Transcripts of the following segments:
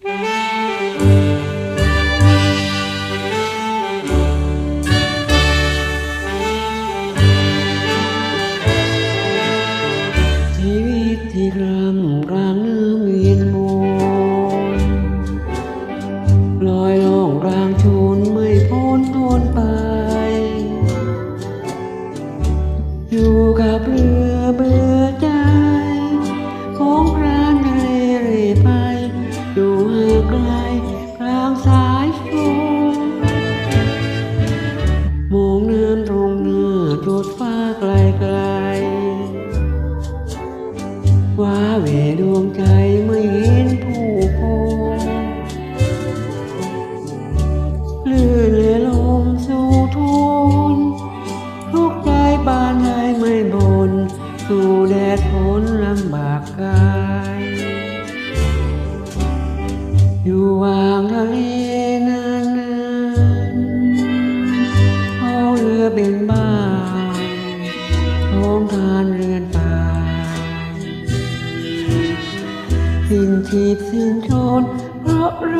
ชีวิตที่รำรางน้ำเวียนวนลอยลองรางชนไม่พ้นทนไป อยู่กับเรือเบือ ไกลว่าเวดวงใจไม่เห็นผู้คนลื่นและลมสู่ทุนทุกใจบานใจไม่บน สู่แดดฝนลำบากกาย อยู่วางทะเลนานๆเอาเรือเป็นบ้าน สิ้นชีพสิ้นชนเพราะไร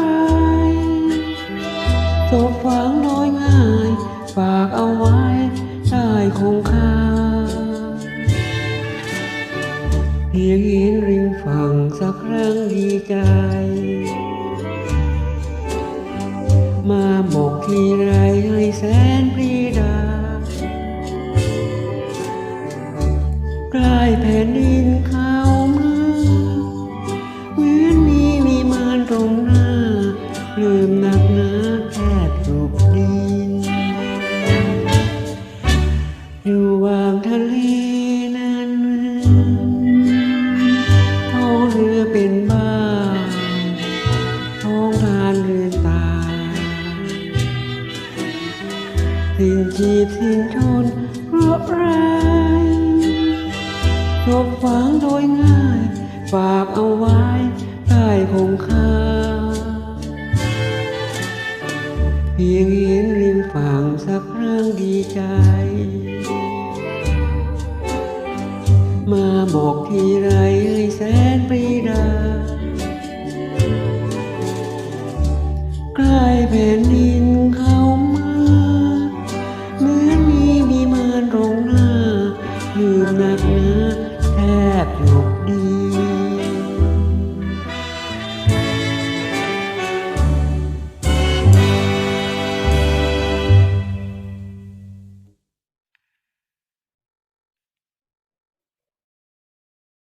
ศพฝังโดยง่าย ฝากเอาไว้ได้คงคาเพียงเห็นริมฝั่งสักครั้งดีใจ มาบอกทีไรให้แสนปรีดาใกล้แผ่นดิน ทานเรือนตายสิ้นชีพสิ้นชนเพราะไรศพฝังโดยง่ายฝากเอาไว้ได้คงคาเพียงเห็นริมฝั่งสักครั้งดีใจ มาบอกทีไรให้แส แบอยู่ดี